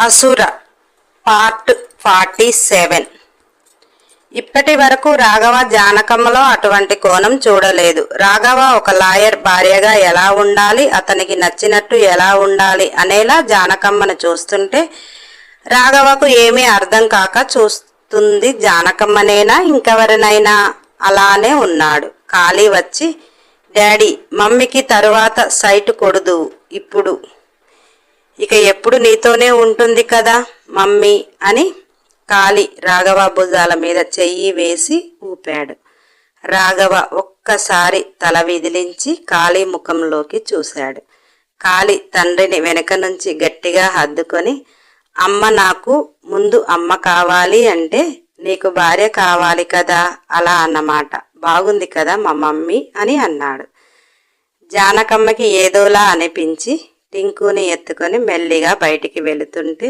అసుర part forty seven. ఇప్పటి వరకు రాఘవ జానకమ్మలో అటువంటి కోణం చూడలేదు. రాఘవ ఒక లాయర్ భార్యగా ఎలా ఉండాలి అతనికి నచ్చినట్టు ఎలా ఉండాలి అనేలా జానకమ్మను చూస్తుంటే రాఘవకు ఏమీ అర్థం కాక చూస్తుంది జానకమ్మనేనా ఇంకెవరినైనా? అలానే ఉన్నాడు. ఖాళీ వచ్చి డాడీ మమ్మీకి తరువాత సైట్ కొడుదు ఇప్పుడు ఇక ఎప్పుడు నీతోనే ఉంటుంది కదా మమ్మీ అని కాలి రాఘవ భుజాల మీద చెయ్యి వేసి ఊపాడు. రాఘవ ఒక్కసారి తల విదిలించి కాళీ ముఖంలోకి చూశాడు. కాళీ తండ్రిని వెనక నుంచి గట్టిగా హద్దుకొని అమ్మ నాకు ముందు అమ్మ కావాలి అంటే నీకు భార్య కావాలి కదా అలా అన్నమాట. బాగుంది కదా మా మమ్మీ అని అన్నాడు. జానకమ్మకి ఏదోలా అనిపించి టింకుని ఎత్తుకొని మెల్లిగా బయటికి వెళుతుంటే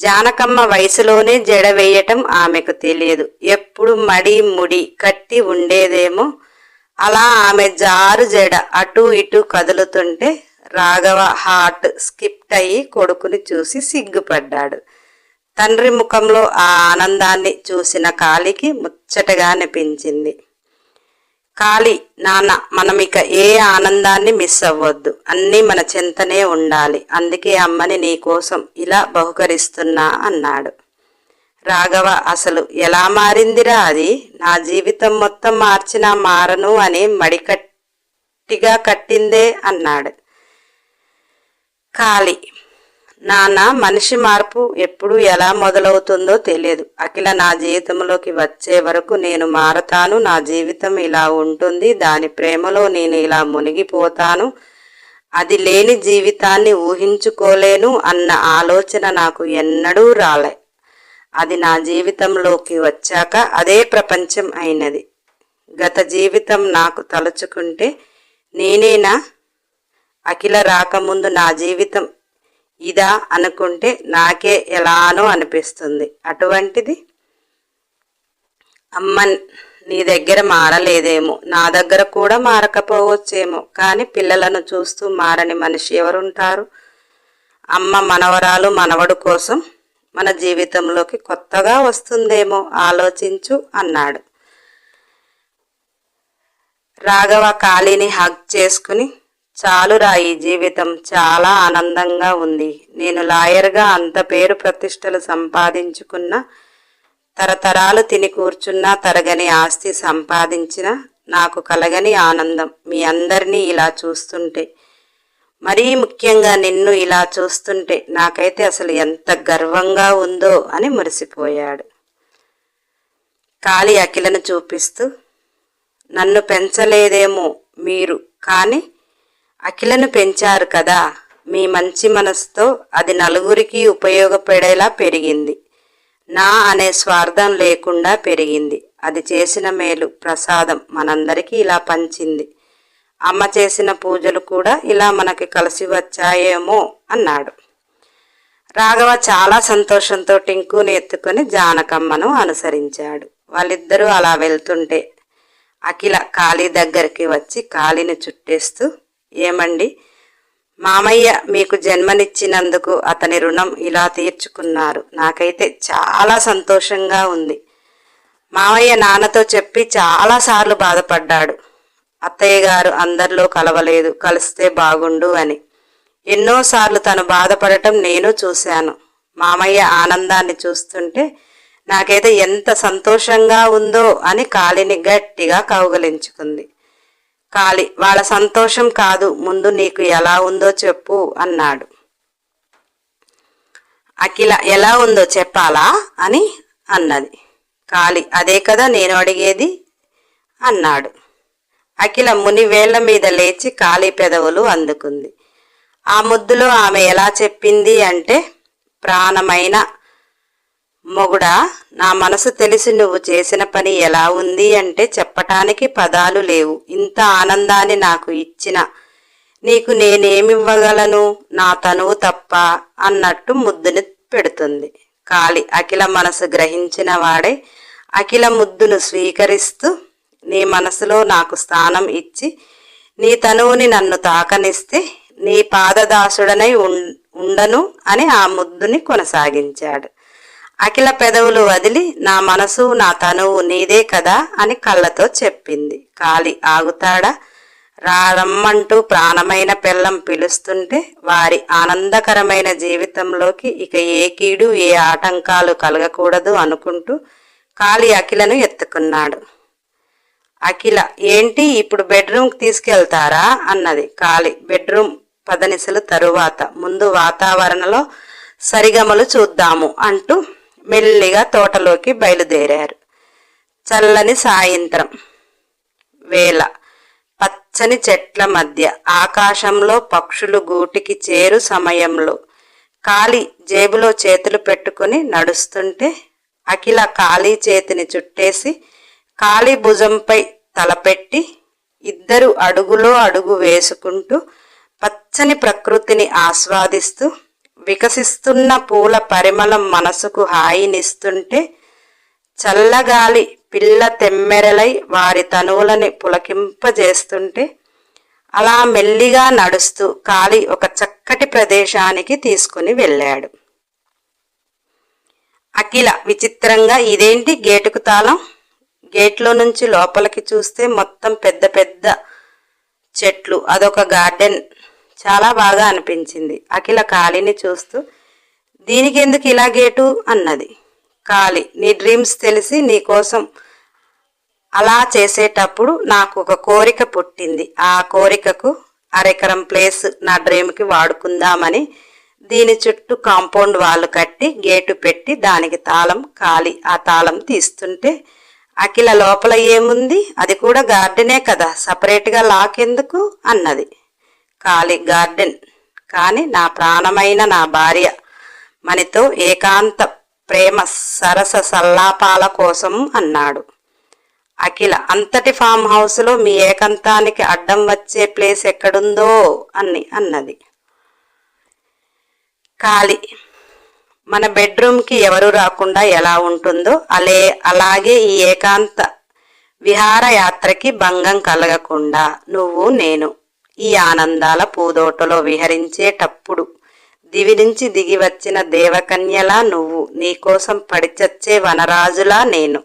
జానకమ్మ వయసులోనే జడ వేయటం ఆమెకు తెలియదు. ఎప్పుడు మడి ముడి కట్టి ఉండేదేమో అలా ఆమె జారు జడ అటు ఇటు కదులుతుంటే రాఘవ హార్ట్ స్కిప్ట్ అయ్యి కొడుకుని చూసి సిగ్గుపడ్డాడు. తండ్రి ముఖంలో ఆ ఆనందాన్ని చూసిన కాలికి ముచ్చటగా అనిపించింది. కాళీ నాన్న మనం ఇక ఏ ఆనందాన్ని మిస్ అవ్వద్దు. అన్నీ మన చింతనే ఉండాలి. అందుకే అమ్మని నీకోసం ఇలా బహుకరిస్తున్నా అన్నాడు. రాఘవ అసలు ఎలా మారిందిరా అది? నా జీవితం మొత్తం మార్చినా మారను అని మడికట్టిగా కట్టిందే అన్నాడు. కాలి నాన్న మనిషి మార్పు ఎప్పుడు ఎలా మొదలవుతుందో తెలియదు. అఖిల నా జీవితంలోకి వచ్చే వరకు నేను మారతాను. నా జీవితం ఇలా ఉంటుంది. దాని ప్రేమలో నేను ఇలా మునిగిపోతాను. అది లేని జీవితాన్ని ఊహించుకోలేను అన్న ఆలోచన నాకు ఎన్నడూ రాలే. అది నా జీవితంలోకి వచ్చాక అదే ప్రపంచం అయినది. గత జీవితం నాకు తలుచుకుంటే నేనేనా? అఖిల రాకముందు నా జీవితం ఇదా అనుకుంటే నాకే ఎలానో అనిపిస్తుంది. అటువంటిది అమ్మ నీ దగ్గర మారలేదేమో. నా దగ్గర కూడా మారకపోవచ్చేమో. కానీ పిల్లలను చూస్తూ మారని మనిషి ఎవరుంటారు? అమ్మ మనవరాలు మనవడు కోసం మన జీవితంలోకి కొత్తగా వస్తుందేమో ఆలోచించు అన్నాడు. రాఘవ కాళీని హగ్ చేసుకుని చాలురా ఈ జీవితం. చాలా ఆనందంగా ఉంది. నేను లాయర్గా అంత పేరు ప్రతిష్టలు సంపాదించుకున్న తరతరాలు తిని కూర్చున్నా తరగని ఆస్తి సంపాదించిన నాకు కలగని ఆనందం మీ అందరినీ ఇలా చూస్తుంటే. మరీ ముఖ్యంగా నిన్ను ఇలా చూస్తుంటే నాకైతే అసలు ఎంత గర్వంగా ఉందో అని మురిసిపోయాడు. కాళీ అఖిలను చూపిస్తూ నన్ను పెంచలేదేమో మీరు కానీ అఖిలను పెంచారు కదా. మీ మంచి మనసుతో అది నలుగురికి ఉపయోగపడేలా పెరిగింది. నా అనే స్వార్థం లేకుండా పెరిగింది. అది చేసిన మేలు ప్రసాదం మనందరికీ ఇలా పంచింది. అమ్మ చేసిన పూజలు కూడా ఇలా మనకి కలిసి వచ్చాయేమో అన్నాడు. రాఘవ చాలా సంతోషంతో టింకుని ఎత్తుకొని జానకమ్మను అనుసరించాడు. వాళ్ళిద్దరూ అలా వెళ్తుంటే అఖిల కాళీ దగ్గరికి వచ్చి కాళీని చుట్టేస్తూ ఏమండి? మామయ్య మీకు జన్మనిచ్చినందుకు అతని రుణం ఇలా తీర్చుకున్నారు. నాకైతే చాలా సంతోషంగా ఉంది. మామయ్య నాన్నతో చెప్పి చాలాసార్లు బాధపడ్డాడు. అత్తయ్య గారు అందరిలో కలవలేదు కలిస్తే బాగుండు అని. ఎన్నోసార్లు తను బాధపడటం నేను చూశాను. మామయ్య ఆనందాన్ని చూస్తుంటే నాకైతే ఎంత సంతోషంగా ఉందో అని కాలిని గట్టిగా కౌగలించుకుంది. కాలి వాళ్ళ సంతోషం కాదు ముందు నీకు ఎలా ఉందో చెప్పు అన్నాడు. అఖిల ఎలా ఉందో చెప్పాలా? అని అన్నది. కాలి అదే కదా నేను అడిగేది? అన్నాడు. అఖిల ముని వేళ్ళ మీద లేచి కాలి పెదవులు అందుకుంది. ఆ ముద్దులో ఆమె ఎలా చెప్పింది అంటే ప్రాణమైన మొగుడా నా మనసు తెలిసి నువ్వు చేసిన పని ఎలా ఉంది అంటే చెప్పటానికి పదాలు లేవు. ఇంత ఆనందాన్ని నాకు ఇచ్చిన. నీకు నేనేమివ్వగలను? నా తనువు తప్ప అన్నట్టు ముద్దుని పెడుతుంది. కాళి అఖిల మనసు గ్రహించిన వాడే అఖిల ముద్దును స్వీకరిస్తూ నీ మనసులో నాకు స్థానం ఇచ్చి నీ తనువుని నన్ను తాకనిస్తే నీ పాదదాసుడనై ఉండను అని ఆ ముద్దుని కొనసాగించాడు. అఖిల పెదవులు వదిలి నా మనసు నా తనువు నీదే కదా అని కళ్ళతో చెప్పింది. కాలి ఆగుతాడా? రారమ్మంటూ ప్రాణమైన పిల్లం పిలుస్తుంటే వారి ఆనందకరమైన జీవితంలోకి ఇక ఏ కీడు ఏ ఆటంకాలు కలగకూడదు అనుకుంటూ కాళీ అఖిలను ఎత్తుకున్నాడు. అఖిల ఏంటి? ఇప్పుడు బెడ్రూమ్కి తీసుకెళ్తారా? అన్నది. కాళి బెడ్రూమ్ పదనిసలు తరువాత ముందు వాతావరణంలో సరిగమలు చూద్దాము అంటూ మెల్లిగా తోటలోకి బయలుదేరారు. చల్లని సాయంత్రం వేళ. పచ్చని చెట్ల మధ్య ఆకాశంలో పక్షులు గూటికి చేరు సమయంలో. కాలి జేబులో చేతులు పెట్టుకుని నడుస్తుంటే అఖిల ఖాళీ చేతిని చుట్టేసి ఖాళీ భుజంపై తలపెట్టి ఇద్దరు అడుగులో అడుగు వేసుకుంటూ పచ్చని ప్రకృతిని ఆస్వాదిస్తూ వికసిస్తున్న పూల పరిమళం మనసుకు హాయినిస్తుంటే చల్లగాలి పిల్ల తెమ్మెరలై వారి తనువులని పులకింపజేస్తుంటే అలా మెల్లిగా నడుస్తూ కాలి ఒక చక్కటి ప్రదేశానికి తీసుకుని వెళ్ళాడు. అఖిల విచిత్రంగా ఇదేంటి గేటుకు తాళం? గేట్లో నుంచి లోపలికి చూస్తే మొత్తం పెద్ద పెద్ద చెట్లు అదొక గార్డెన్. చాలా బాగా అనిపించింది. అఖిల కాళిని చూస్తూ దీనికి ఎందుకు ఇలా గేటు? అన్నది. కాళి నీ డ్రీమ్స్ తెలిసి నీ కోసం అలా చేసేటప్పుడు నాకు ఒక కోరిక పుట్టింది. ఆ కోరికకు అరెకరం ప్లేస్ నా డ్రీమ్కి వాడుకుందామని దీని చుట్టూ కాంపౌండ్ వాళ్ళు కట్టి గేటు పెట్టి దానికి తాళం కాలి ఆ తాళం తీస్తుంటే అఖిల లోపల ఏముంది? అది కూడా గార్డెనే కదా. సపరేట్గా లాక్ ఎందుకు? అన్నది. ఖాళీ గార్డెన్. కానీ నా ప్రాణమైన నా భార్య మనతో ఏకాంత ప్రేమ సరస సల్లాపాల కోసం అన్నాడు. అఖిల అంతటి ఫామ్ హౌస్లో మీ ఏకాంతానికి అడ్డం వచ్చే ప్లేస్ ఎక్కడుందో? అని అన్నది. ఖాళీ మన బెడ్రూమ్కి ఎవరు రాకుండా ఎలా ఉంటుందో అలే అలాగే ఈ ఏకాంత విహారయాత్రకి భంగం కలగకుండా నువ్వు నేను ఈ ఆనందాల పూదోటలో విహరించేటప్పుడు దివి నుంచి దిగి వచ్చిన దేవకన్యలా నువ్వు నీకోసం పడిచచ్చే వనరాజులా నేను.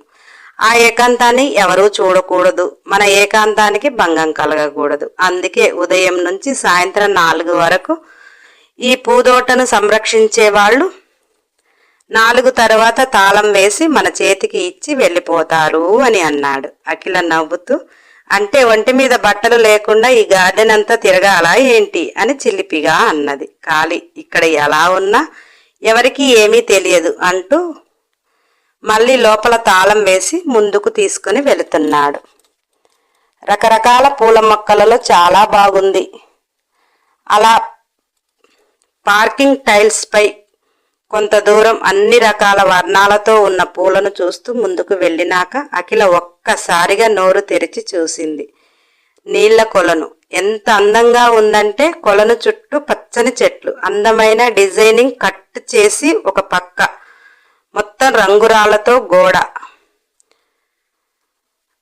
ఆ ఏకాంతాన్ని ఎవరూ చూడకూడదు. మన ఏకాంతానికి భంగం కలగకూడదు. అందుకే ఉదయం నుంచి సాయంత్రం నాలుగు వరకు ఈ పూదోటను సంరక్షించే వాళ్ళు నాలుగు తర్వాత తాళం వేసి మన చేతికి ఇచ్చి వెళ్ళిపోతారు అని అన్నాడు. అఖిల నవ్వుతూ అంటే ఒంటి మీద బట్టలు లేకుండా ఈ గార్డెన్ అంతా తిరగాలా ఏంటి అని చిలిపిగా అన్నది. కాలి ఇక్కడ ఎలా ఉన్నా ఎవరికి ఏమీ తెలియదు అంటూ మళ్ళీ లోపల తాళం వేసి ముందుకు తీసుకుని వెళుతున్నాడు. రకరకాల పూల మొక్కలలో చాలా బాగుంది. అలా పార్కింగ్ టైల్స్పై కొంత దూరం అన్ని రకాల వర్ణాలతో ఉన్న పూలను చూస్తూ ముందుకు వెళ్ళినాక అఖిల ఒక్కసారిగా నోరు తెరిచి చూసింది. నీళ్ళ కొలను. ఎంత అందంగా ఉందంటే కొలను చుట్టూ పచ్చని చెట్లు. అందమైన డిజైనింగ్ కట్ చేసి ఒక పక్క. మొత్తం రంగురాలతో గోడ.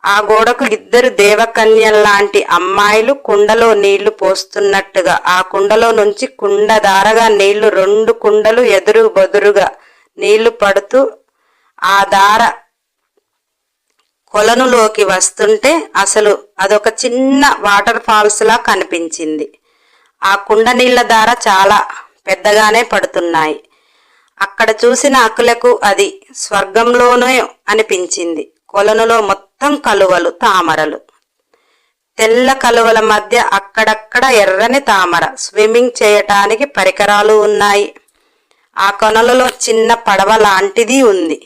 ఆ గోడకు ఇద్దరు దేవకన్యల్లాంటి అమ్మాయిలు కుండలో నీళ్ళు పోస్తున్నట్టుగా ఆ కుండలో నుంచి కుండదారగా నీళ్ళు రెండు కుండలు ఎదురు బదురుగా నీళ్ళు పడుతూ ఆ దార కొలనులోకి వస్తుంటే అసలు అదొక చిన్న వాటర్ ఫాల్స్ లా కనిపించింది. ఆ కుండ నీళ్ళ దార చాలా పెద్దగానే పడుతున్నాయి. అక్కడ చూసిన అకులకు అది స్వర్గంలోనే అనిపించింది. కొలనులో మొత్తం కలువలు తామరలు. తెల్ల కలువల మధ్య అక్కడక్కడ ఎర్రని తామర స్విమ్మింగ్ చేయటానికి పరికరాలు ఉన్నాయి. ఆ కొనలలో చిన్న పడవ లాంటిది ఉంది.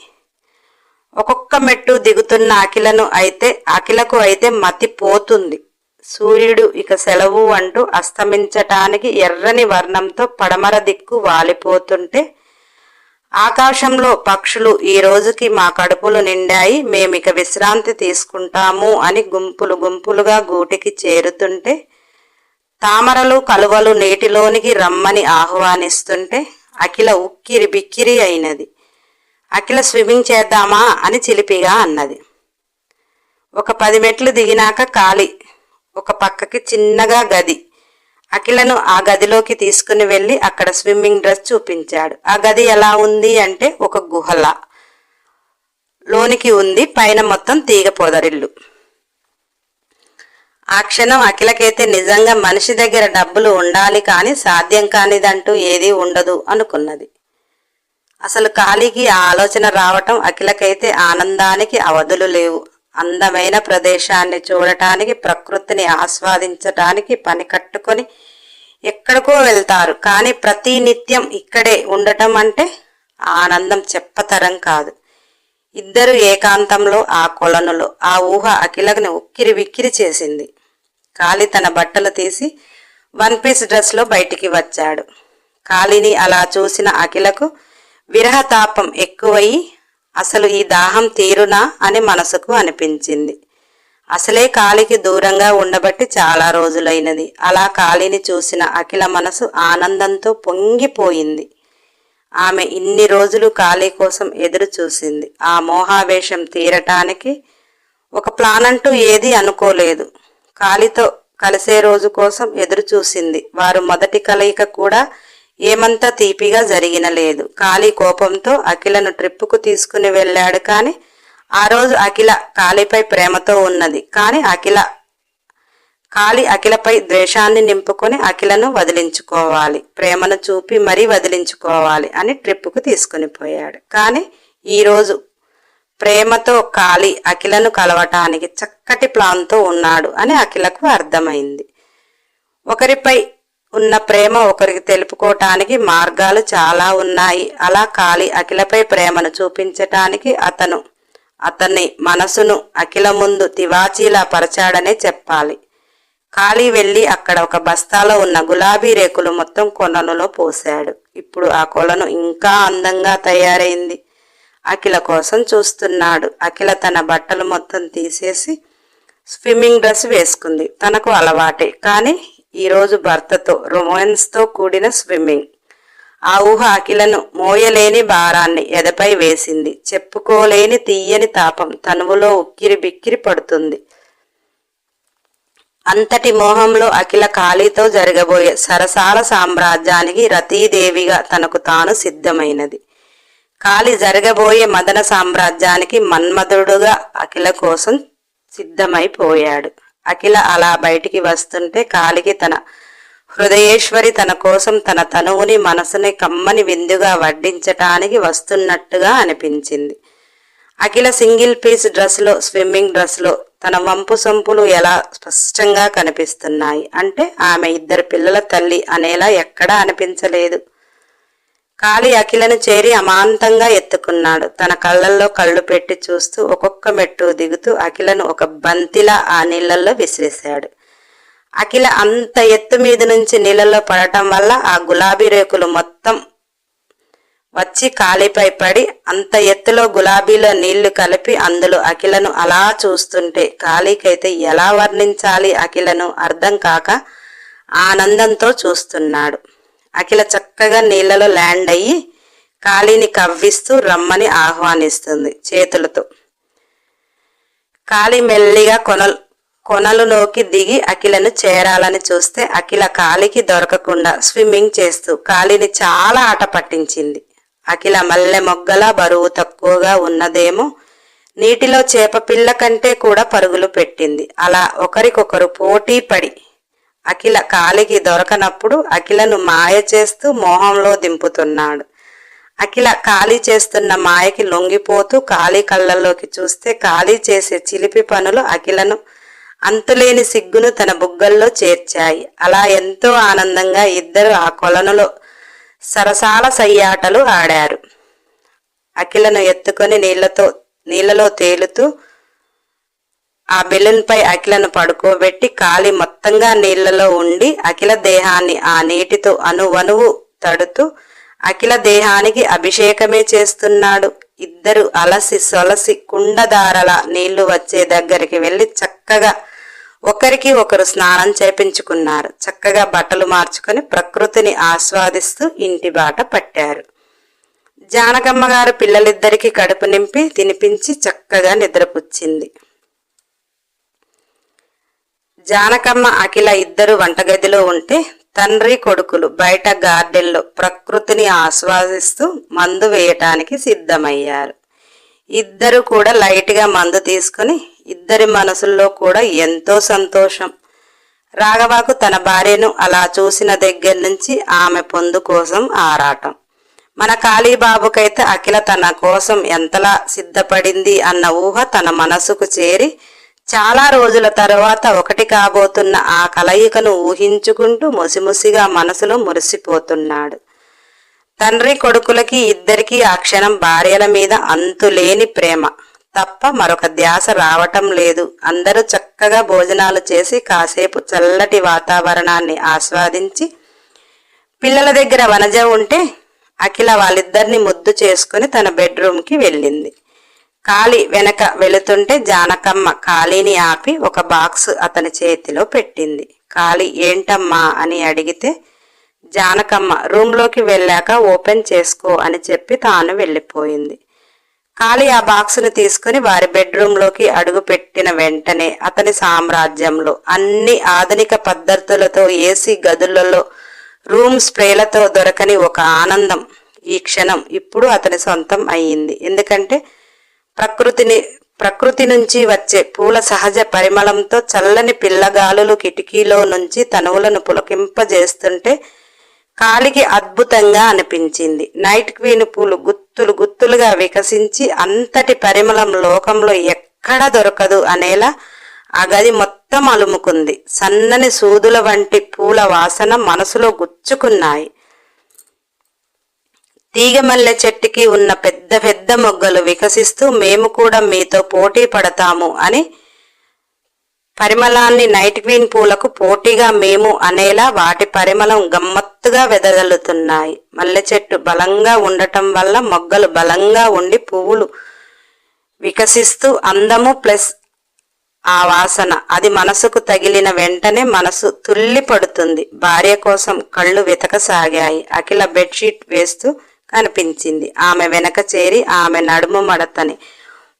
ఒక్కొక్క మెట్టు దిగుతున్న అఖిలను అయితే అఖిలకు అయితే మతి పోతుంది. సూర్యుడు ఇక సెలవు అంటూ అస్తమించటానికి ఎర్రని వర్ణంతో పడమర దిక్కు వాలిపోతుంటే ఆకాశంలో పక్షులు ఈ రోజుకి మా కడుపులు నిండాయి. మేమిక విశ్రాంతి తీసుకుంటాము అని గుంపులు గుంపులుగా గూటికి చేరుతుంటే తామరలు కలువలు నీటిలోనికి రమ్మని ఆహ్వానిస్తుంటే అఖిల ఉక్కిరి బిక్కిరి అయినది. అఖిల స్విమ్మింగ్ చేద్దామా అని చిలిపిగా అన్నది. ఒక పది మెట్లు దిగినాక ఖాళీ. ఒక పక్కకి చిన్నగా గది. అఖిలను ఆ గదిలోకి తీసుకుని వెళ్ళి అక్కడ స్విమ్మింగ్ డ్రెస్ చూపించాడు. ఆ గది ఎలా ఉంది అంటే ఒక గుహలా. లోనికి ఉంది పైన మొత్తం తీగ పొదరిల్లు. ఆ క్షణం అఖిలకైతే నిజంగా మనిషి దగ్గర డబ్బులు ఉండాలి కానీ సాధ్యం కానిదంటూ ఏదీ ఉండదు అనుకున్నది. అసలు ఖాళీకి ఆ ఆలోచన రావటం అఖిలకైతే ఆనందానికి అవధులు లేవు. అందమైన ప్రదేశాన్ని చూడటానికి ప్రకృతిని ఆస్వాదించటానికి పని కట్టుకొని ఎక్కడికో వెళ్తారు. కానీ ప్రతి నిత్యం ఇక్కడే ఉండటం అంటే ఆనందం చెప్పతరం కాదు. ఇద్దరు ఏకాంతంలో ఆ కొలనులో ఆ ఊహ అఖిలకుని ఉక్కిరి విక్కిరి చేసింది. కాళీ తన బట్టలు తీసి వన్ పీస్ డ్రెస్లో బయటికి వచ్చాడు. కాళీని అలా చూసిన అఖిలకు విరహతాపం ఎక్కువయి అసలు ఈ దాహం తీరునా అని మనసుకు అనిపించింది. అసలే కాలికి దూరంగా ఉండబట్టి చాలా రోజులైనది. అలా కాలిని చూసిన అఖిల మనసు ఆనందంతో పొంగిపోయింది. ఆమె ఇన్ని రోజులు కాళీ కోసం ఎదురు చూసింది. ఆ మోహావేశం తీరటానికి ఒక ప్లాన్ అంటూ ఏది అనుకోలేదు. కాళీతో కలిసే రోజు కోసం ఎదురు చూసింది. వారు మొదటి కలయిక కూడా ఏమంతా తీపిగా జరిగిన లేదు కాళీ కోపంతో అఖిలను ట్రిప్పుకు తీసుకుని వెళ్ళాడు కానీ ఆ రోజు అఖిల కాళీపై ప్రేమతో ఉన్నది. కానీ అఖిల కాళీ అఖిలపై ద్వేషాన్ని నింపుకొని అఖిలను వదిలించుకోవాలి. ప్రేమను చూపి మరీ వదిలించుకోవాలి అని ట్రిప్పుకు తీసుకుని పోయాడు. కానీ ఈరోజు ప్రేమతో కాళీ అఖిలను కలవటానికి చక్కటి ప్లాన్తో ఉన్నాడు అని అఖిలకు అర్థమైంది. ఒకరిపై ఉన్న ప్రేమ ఒకరికి తెలుపుకోవటానికి మార్గాలు చాలా ఉన్నాయి. అలా కాళీ అఖిలపై ప్రేమను చూపించటానికి అతను అతన్ని మనసును అఖిల ముందు తివాచీలా పరచాడనే చెప్పాలి. ఖాళీ వెళ్ళి అక్కడ ఒక బస్తాలో ఉన్న గులాబీ రేకులు మొత్తం కొలనులో పోశాడు. ఇప్పుడు ఆ కొలను ఇంకా అందంగా తయారైంది. అఖిల కోసం చూస్తున్నాడు. అఖిల తన బట్టలు మొత్తం తీసేసి స్విమ్మింగ్ డ్రెస్ వేసుకుంది. తనకు అలవాటే. కానీ ఈరోజు భర్తతో రొమాన్స్తో కూడిన స్విమ్మింగ్ ఆ ఊహ అఖిలను మోయలేని భారాన్ని ఎదపై వేసింది. చెప్పుకోలేని తీయని తాపం తనువులో ఉక్కిరి బిక్కిరి పడుతుంది. అంతటి మోహంలో అఖిల కాళీతో జరగబోయే సరసాల సామ్రాజ్యానికి రతీదేవిగా తనకు తాను సిద్ధమైనది. కాళి జరగబోయే మదన సామ్రాజ్యానికి మన్మధుడుగా అఖిల కోసం సిద్ధమైపోయాడు. అఖిల అలా బయటికి వస్తుంటే కాలికి తన హృదయేశ్వరి తన కోసం తన తనువుని మనసుని కమ్మని విందుగా వడ్డించటానికి వస్తున్నట్టుగా అనిపించింది. అఖిల సింగిల్ పీస్ డ్రెస్లో స్విమ్మింగ్ డ్రెస్లో తన వంపు సొంపులు ఎలా స్పష్టంగా కనిపిస్తున్నాయి? అంటే ఆమె ఇద్దరు పిల్లల తల్లి అనేలా ఎక్కడా అనిపించలేదు. కాళీ అఖిలను చేరి అమాంతంగా ఎత్తుకున్నాడు. తన కళ్ళల్లో కళ్ళు పెట్టి చూస్తూ ఒక్కొక్క మెట్టు దిగుతూ అఖిలను ఒక బంతిలా ఆ నీళ్ళల్లో విసిరేశాడు. అఖిల అంత ఎత్తు మీద నుంచి నీళ్ళల్లో పడటం వల్ల ఆ గులాబీ రేకులు మొత్తం వచ్చి కాలిపై పడి అంత ఎత్తులో గులాబీలో నీళ్ళు కలిపి అందులో అఖిలను అలా చూస్తుంటే కాళీకైతే ఎలా వర్ణించాలి అఖిలను అర్థం కాక ఆనందంతో చూస్తున్నాడు. అఖిల చక్కగా నీళ్ళలో ల్యాండ్ అయ్యి కాళీని కవ్విస్తూ రమ్మని ఆహ్వానిస్తుంది చేతులతో. కాళీ మెల్లిగా కొనలు కొనలులోకి దిగి అఖిలను చేరాలని చూస్తే అఖిల కాలికి దొరకకుండా స్విమ్మింగ్ చేస్తూ కాలిని చాలా ఆట పట్టించింది. అఖిల మల్లె మొగ్గల బరువు తక్కువగా ఉన్నదేమో నీటిలో చేప పిల్ల కంటే కూడా పరుగులు పెట్టింది. అలా ఒకరికొకరు పోటీ పడి అఖిల కాలికి దొరకనప్పుడు అఖిలను మాయ చేస్తూ మోహంలో దింపుతున్నాడు. అఖిల ఖాళీ చేస్తున్న మాయకి లొంగిపోతూ ఖాళీ కళ్ళల్లోకి చూస్తే ఖాళీ చేసే చిలిపి పనులు అఖిలను అంతులేని సిగ్గును తన బుగ్గల్లో చేర్చాయి. అలా ఎంతో ఆనందంగా ఇద్దరు ఆ కొలనులో సరసాల సయ్యాటలు ఆడారు. అఖిలను ఎత్తుకొని నీళ్ళతో నీళ్ళలో తేలుతూ ఆ బెలూన్పై అఖిలను పడుకోబెట్టి కాలి మొత్తంగా నీళ్ళలో ఉండి అఖిల దేహాన్ని ఆ నీటితో అనువనువు తడుతూ అఖిల దేహానికి అభిషేకమే చేస్తున్నాడు. ఇద్దరు అలసి సొలసి కుండదారల నీళ్ళు వచ్చే దగ్గరికి వెళ్ళి చక్కగా ఒకరికి ఒకరు స్నానం చేపించుకున్నారు. చక్కగా బట్టలు మార్చుకొని ప్రకృతిని ఆస్వాదిస్తూ ఇంటి బాట పట్టారు. జానకమ్మ గారు పిల్లలిద్దరికి కడుపు నింపి తినిపించి చక్కగా నిద్రపుచ్చింది. జానకమ్మ అఖిల ఇద్దరు వంటగదిలో ఉంటే తండ్రి కొడుకులు బయట గార్డెన్లో ప్రకృతిని ఆస్వాదిస్తూ మందు వేయటానికి సిద్ధమయ్యారు. ఇద్దరు కూడా లైట్గా మందు తీసుకుని ఇద్దరి మనసుల్లో కూడా ఎంతో సంతోషం. రాఘవాకు తన భార్యను అలా చూసిన దగ్గర నుంచి ఆమె పొందు కోసం ఆరాటం. మన కాళీబాబుకైతే అఖిల తన కోసం ఎంతలా సిద్ధపడింది అన్న ఊహ తన మనసుకు చేరి చాలా రోజుల తర్వాత ఒకటి కాబోతున్న ఆ కలయికను ఊహించుకుంటూ ముసిముసిగా మనసులో మురిసిపోతున్నాడు. తండ్రి కొడుకులకి ఇద్దరికీ ఆ క్షణం భార్యల మీద అంతులేని ప్రేమ. తప్ప మరొక ధ్యాస రావటం లేదు. అందరూ చక్కగా భోజనాలు చేసి కాసేపు చల్లటి వాతావరణాన్ని ఆస్వాదించి పిల్లల దగ్గర వనజ ఉంటే అఖిల వాళ్ళిద్దరిని ముద్దు చేసుకుని తన బెడ్రూమ్కి వెళ్ళింది. కాళీ వెనక వెళుతుంటే జానకమ్మ కాళీని ఆపి ఒక బాక్స్ అతని చేతిలో పెట్టింది. కాళీ ఏంటమ్మా? అని అడిగితే జానకమ్మ రూమ్లోకి వెళ్ళాక ఓపెన్ చేసుకో అని చెప్పి తాను వెళ్ళిపోయింది. కాళీ ఆ బాక్సును తీసుకుని వారి బెడ్రూమ్లోకి అడుగు పెట్టిన వెంటనే అతని సామ్రాజ్యంలో అన్ని ఆధునిక పద్ధతులతో ఏసీ గదులలో రూమ్ స్ప్రేలతో దొరకని ఒక ఆనందం ఈ క్షణం ఇప్పుడు అతని సొంతం అయ్యింది. ఎందుకంటే ప్రకృతిని ప్రకృతి నుంచి వచ్చే పూల సహజ పరిమళంతో చల్లని పిల్లగాలులు కిటికీలో నుంచి తనువులను పులకింపజేస్తుంటే కాలికి అద్భుతంగా అనిపించింది. నైట్ క్వీన్ పూలు గుత్తులు గుత్తులుగా వికసించి అంతటి పరిమళం లోకంలో ఎక్కడ దొరకదు అనేలా ఆ గది మొత్తం అలుముకుంది. సన్నని సూదుల వంటి పూల వాసన మనసులో గుచ్చుకున్నాయి. తీగమల్లె చెట్టుకి ఉన్న పెద్ద పెద్ద మొగ్గలు వికసిస్తూ మేము కూడా మీతో పోటీ పడతాము అని పరిమళాన్ని నైట్ గ్రీన్ పూలకు పోటీగా మేము అనేలా వాటి పరిమళం గమ్మత్తుగా వెదజల్లుతున్నాయి. మల్లె చెట్టు బలంగా ఉండటం వల్ల మొగ్గలు బలంగా ఉండి పువ్వులు వికసిస్తూ అందము ప్లస్ ఆ వాసన. అది మనసుకు తగిలిన వెంటనే మనసు తుల్లి పడుతుంది భార్య కోసం కళ్ళు వెతకసాగాయి. అఖిల బెడ్షీట్ వేస్తూ అనిపించింది. ఆమె వెనక చేరి ఆమె నడుము మడతని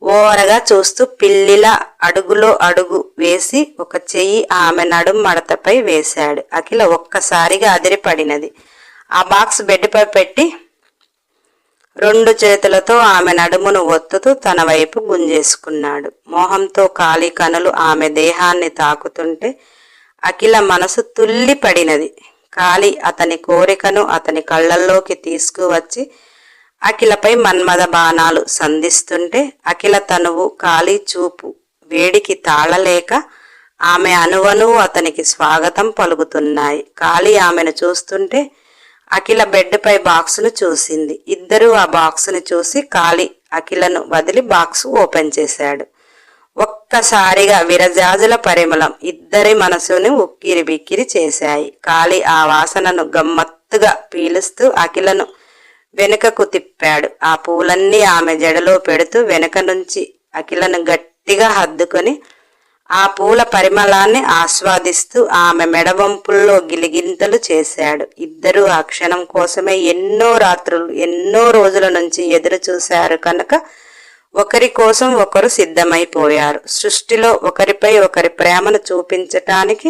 ఓవరగా చూస్తూ పిల్లిల అడుగులో అడుగు వేసి ఒక చెయ్యి ఆమె నడుము మడతపై వేశాడు. అఖిల ఒక్కసారిగా అదిరిపడినది. ఆ బాక్స్ బెడ్పై పెట్టి రెండు చేతులతో ఆమె నడుమును ఒత్తుతూ తన వైపు గుంజేసుకున్నాడు. మోహంతో కాలి కనులు ఆమె దేహాన్ని తాకుతుంటే అఖిల మనసు తుల్లి పడినది కాలి అతని కోరికను అతని కళ్ళల్లోకి తీసుకువచ్చి అఖిలపై మన్మద బాణాలు సంధిస్తుంటే అఖిల తనువు కాలి చూపు వేడికి తాళలేక ఆమె అనువను అతనికి స్వాగతం పలుకుతున్నాయి. కాళీ ఆమెను చూస్తుంటే అఖిల బెడ్పై బాక్సును చూసింది. ఇద్దరూ ఆ బాక్సును చూసి కాళీ అఖిలను వదిలి బాక్స్ ఓపెన్ చేశాడు. ఒక్కసారిగా విరజాజుల పరిమళం ఇద్దరి మనసుని ఉక్కిరి బిక్కిరి చేశాయి. కాళీ ఆ వాసనను గమ్మత్తుగా పీలుస్తూ అఖిలను వెనుకకు తిప్పాడు. ఆ పూలన్నీ ఆమె జడలో పెడుతూ వెనుక నుంచి అఖిలను గట్టిగా హద్దుకొని ఆ పూల పరిమళాన్ని ఆస్వాదిస్తూ ఆమె మెడవంపుల్లో గిలిగింతలు చేశాడు. ఇద్దరూ ఆ క్షణం కోసమే ఎన్నో రాత్రులు ఎన్నో రోజుల నుంచి ఎదురు చూశారు కనుక ఒకరి కోసం ఒకరు సిద్ధమైపోయారు. సృష్టిలో ఒకరిపై ఒకరి ప్రేమను చూపించటానికి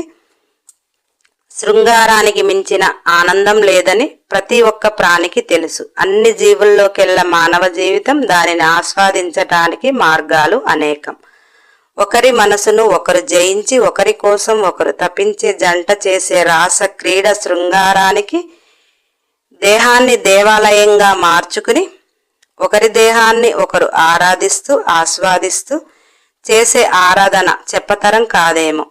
శృంగారానికి మించిన ఆనందం లేదని ప్రతి ఒక్క ప్రాణికి తెలుసు. అన్ని జీవుల్లోకెల్లా మానవ జీవితం దానిని ఆస్వాదించటానికి మార్గాలు అనేకం. ఒకరి మనసును ఒకరు జయించి ఒకరి కోసం ఒకరు తప్పించే జంట చేసే రాస క్రీడ శృంగారానికి దేహాన్ని దేవాలయంగా మార్చుకుని ఒకరి దేహాన్ని ఒకరు ఆరాధిస్తూ ఆస్వాదిస్తూ చేసే ఆరాధన చెప్పతరం కాదేమో.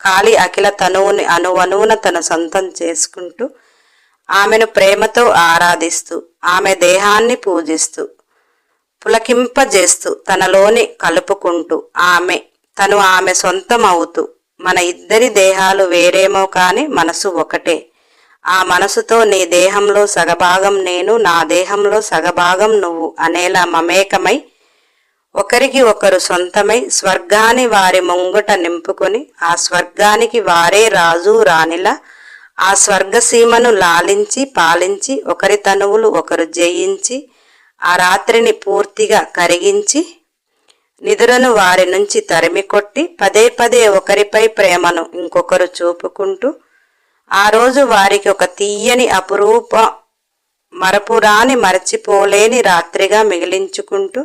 కాళి అఖిల తనువుని అనువనువున తన సొంతం చేసుకుంటూ ఆమెను ప్రేమతో ఆరాధిస్తూ ఆమె దేహాన్ని పూజిస్తూ పులకింపజేస్తూ తనలోని కలుపుకుంటూ ఆమె తను ఆమె సొంతం అవుతూ మన ఇద్దరి దేహాలు వేరేమో కానీ మనసు ఒకటే. ఆ మనసుతో నీ దేహంలో సగభాగం నేను నా దేహంలో సగభాగం నువ్వు అనేలా మమేకమై ఒకరికి ఒకరు సొంతమై స్వర్గాన్ని వారి ముంగుట నింపుకొని ఆ స్వర్గానికి వారే రాజు రాణిలా ఆ స్వర్గసీమను లాలించి పాలించి ఒకరి తనువులు ఒకరు జయించి ఆ రాత్రిని పూర్తిగా కరిగించి నిధులను వారి నుంచి తరిమి కొట్టి పదే పదే ఒకరిపై ప్రేమను ఇంకొకరు చూపుకుంటూ ఆ రోజు వారికి ఒక తీయని అపురూప మరపురాని మరచిపోలేని రాత్రిగా మిగిలించుకుంటూ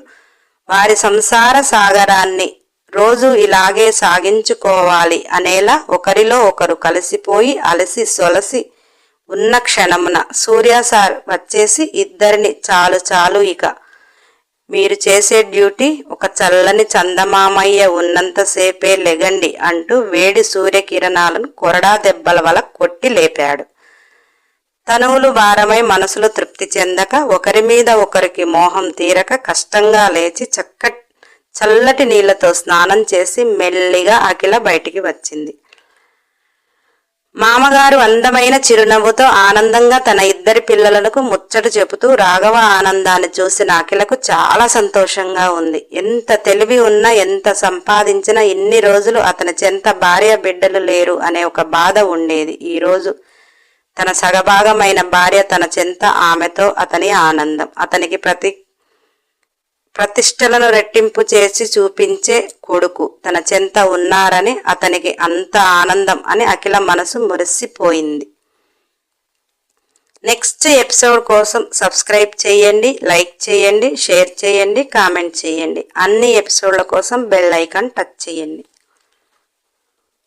వారి సంసార సాగరాన్ని రోజు ఇలాగే సాగించుకోవాలి అనేలా ఒకరిలో ఒకరు కలిసిపోయి అలసి సొలసి ఉన్న క్షణమున సూర్య సార్ వచ్చేసి ఇద్దరిని చాలు చాలు ఇక మీరు చేసే డ్యూటీ ఒక చల్లని చందమామయ్య ఉన్నంతసేపే లెగండి అంటూ వేడి సూర్యకిరణాలను కొరడా దెబ్బల వల కొట్టి లేపాడు. తనువులు భారమై మనసులు తృప్తి చెందక ఒకరి మీద ఒకరికి మోహం తీరక కష్టంగా లేచి చక్క చల్లటి నీళ్ళతో స్నానం చేసి మెల్లిగా అఖిల బయటికి వచ్చింది. మామగారు అందమైన చిరునవ్వుతో ఆనందంగా తన ఇద్దరి పిల్లలకు ముచ్చట చెబుతూ రాఘవ ఆనందాన్ని చూసిన అఖిలకు చాలా సంతోషంగా ఉంది. ఎంత తెలివి ఉన్నా ఎంత సంపాదించినా ఇన్ని రోజులు అతని చెంత భార్య బిడ్డలు లేరు అనే ఒక బాధ ఉండేది. ఈ రోజు తన సగభాగమైన భార్య తన చెంత ఆమెతో అతని ఆనందం. అతనికి ప్రతి ప్రతిష్టలను రెట్టింపు చేసి చూపించే కొడుకు. తన చెంత ఉన్నారని అతనికి అంత ఆనందం అని అఖిల మనసు మురిసిపోయింది. నెక్స్ట్ ఎపిసోడ్ కోసం సబ్స్క్రైబ్ చేయండి లైక్ చేయండి షేర్ చేయండి కామెంట్ చేయండి. అన్ని ఎపిసోడ్ల కోసం బెల్ ఐకాన్ టచ్ చేయండి.